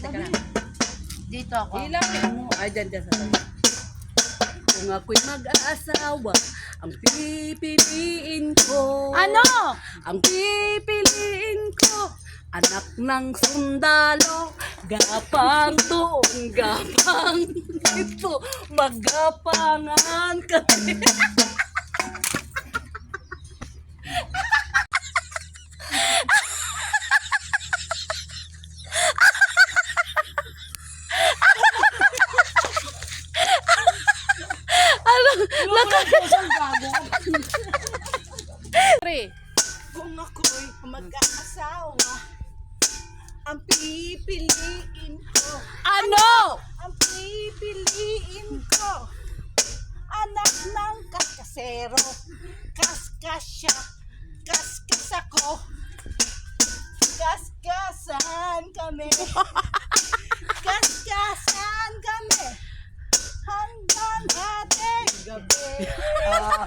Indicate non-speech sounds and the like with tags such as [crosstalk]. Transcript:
teka lang. Dito ako. Ilapit mo. Ay, dyan, dyan sa tabi. Kung ako'y mag-aasawa, ang pipiliin ko. Ano? Ang pipiliin ko, anak ng sundalo, gapang tuong gapang ito, magapangan kami. [laughs] [laughs] Pre, Kung ako'y mag-aasawa, ang pipiliin ko, ano? ang pipiliin ko, anak ng kaskasero, kaskasya, kaskas ako, kaskasan kami, [laughs] [laughs] uh,